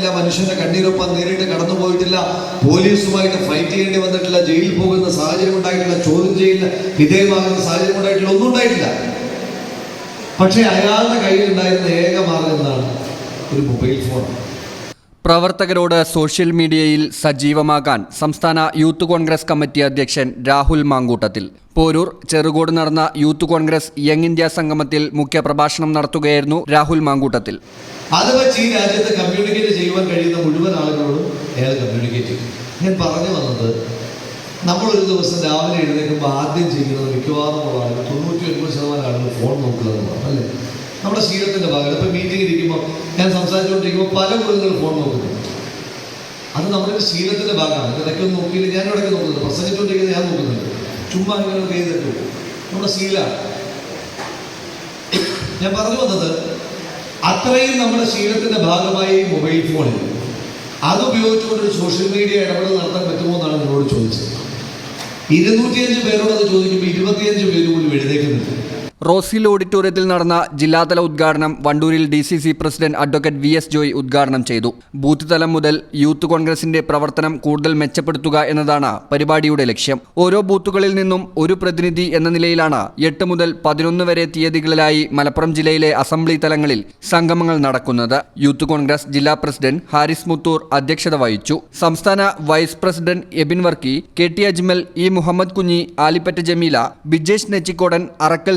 പറഞ്ഞില്ല മനുഷ്യന്റെ കണ്ണീരൊപ്പം നേരിട്ട് കടന്നു പോയിട്ടില്ല പോലീസുമായിട്ട് ഫൈറ്റ് ചെയ്യേണ്ടി വന്നിട്ടില്ല ജയിലിൽ പോകുന്ന സാഹചര്യം ഉണ്ടായിട്ടില്ല ചോദ്യം ചെയ്യില്ല വിധേയമാകുന്ന സാഹചര്യം ഉണ്ടായിട്ടില്ല ഒന്നും ഉണ്ടായിട്ടില്ല. പക്ഷേ അയാളുടെ കയ്യിൽ കയ്യിലുണ്ടായിരുന്ന ഏക മാർഗം എന്താണ്? ഒരു മൊബൈൽ ഫോൺ. പ്രവർത്തകരോട് സോഷ്യൽ മീഡിയയിൽ സജീവമാകാൻ സംസ്ഥാന യൂത്ത് കോൺഗ്രസ് കമ്മിറ്റി അധ്യക്ഷൻ രാഹുൽ മാങ്കൂട്ടത്തിൽ. പോരൂർ ചെറുകോട് നടന്ന യൂത്ത് കോൺഗ്രസ് യങ് ഇന്ത്യ സംഗമത്തിൽ മുഖ്യപ്രഭാഷണം നടത്തുകയായിരുന്നു രാഹുൽ മാങ്കൂട്ടത്തിൽ. അത് വെച്ച് ഈ രാജ്യത്ത് ചെയ്യുവാൻ കഴിയുന്ന മുഴുവൻ ആളുകളോടും അയാൾ കമ്മ്യൂണിക്കേറ്റ് ചെയ്യും. ഞാൻ പറഞ്ഞു വന്നത് നമ്മൾ ഒരു ദിവസം രാവിലെ എഴുന്നേൽക്കുമ്പോൾ ആദ്യം ചെയ്യുന്നത് മിക്കവാറും ഉള്ള ആളുകൾ തൊണ്ണൂറ്റി ഒൻപത് ശതമാനം ആളുകൾ ഫോൺ നോക്കുക അല്ലേ? നമ്മുടെ ശീലത്തിന്റെ ഭാഗം. ഇപ്പം മീറ്റിംഗ് ഇരിക്കുമ്പോൾ ഞാൻ സംസാരിച്ചുകൊണ്ടിരിക്കുമ്പോൾ പല കുടുംബങ്ങൾ ഫോൺ നോക്കുന്നു. അത് നമ്മുടെ ഒരു ശീലത്തിന്റെ ഭാഗമാണ് ഇടയ്ക്ക് നോക്കിയിട്ട് ഞാൻ ഇടയ്ക്ക് നോക്കുന്നുണ്ട് പ്രസംഗിച്ചുകൊണ്ടിരിക്കുന്നത് ഞാൻ നോക്കുന്നുണ്ട് ചുമ്മാ ഇങ്ങനെ ചെയ്തിട്ടു നമ്മുടെ ശീലമാണ് ഞാൻ പറഞ്ഞു വന്നത് അത്രയും നമ്മുടെ ശീലത്തിന്റെ ഭാഗമായി മൊബൈൽ ഫോണിൽ അത് ഉപയോഗിച്ചുകൊണ്ട് ഒരു സോഷ്യൽ മീഡിയ ഇടപെടൽ നടത്താൻ പറ്റുമോ എന്നാണ് നിങ്ങളോട് ചോദിച്ചത്. ഇരുന്നൂറ്റിയഞ്ച് പേരോട് അത് ചോദിക്കുമ്പോൾ ഇരുപത്തിയഞ്ച് പേര് പോലും എഴുതേക്കുന്നില്ല റോസിൽ ഓഡിറ്റോറിയത്തിൽ നടന്ന ജില്ലാതല ഉദ്ഘാടനം വണ്ടൂരിൽ D C C president advocate V S Joy ഉദ്ഘാടനം ചെയ്തു. ബൂത്ത് തലം മുതൽ യൂത്ത് കോൺഗ്രസിന്റെ പ്രവർത്തനം കൂടുതൽ മെച്ചപ്പെടുത്തുക എന്നതാണ് പരിപാടിയുടെ ലക്ഷ്യം. ഓരോ ബൂത്തുകളിൽ നിന്നും ഒരു പ്രതിനിധി എന്ന നിലയിലാണ് എട്ട് മുതൽ പതിനൊന്ന് വരെ തീയതികളിലായി മലപ്പുറം ജില്ലയിലെ അസംബ്ലി തലങ്ങളിൽ സംഗമങ്ങൾ നടക്കുന്നത്. യൂത്ത് കോൺഗ്രസ് ജില്ലാ പ്രസിഡന്റ് ഹാരിസ് മുത്തൂർ അധ്യക്ഷത വഹിച്ചു. സംസ്ഥാന vice president Ebin Varkey K T Ajmal E Muhammad Kunhi Alippatta Jameela Bijesh Nechikkodan Arakkal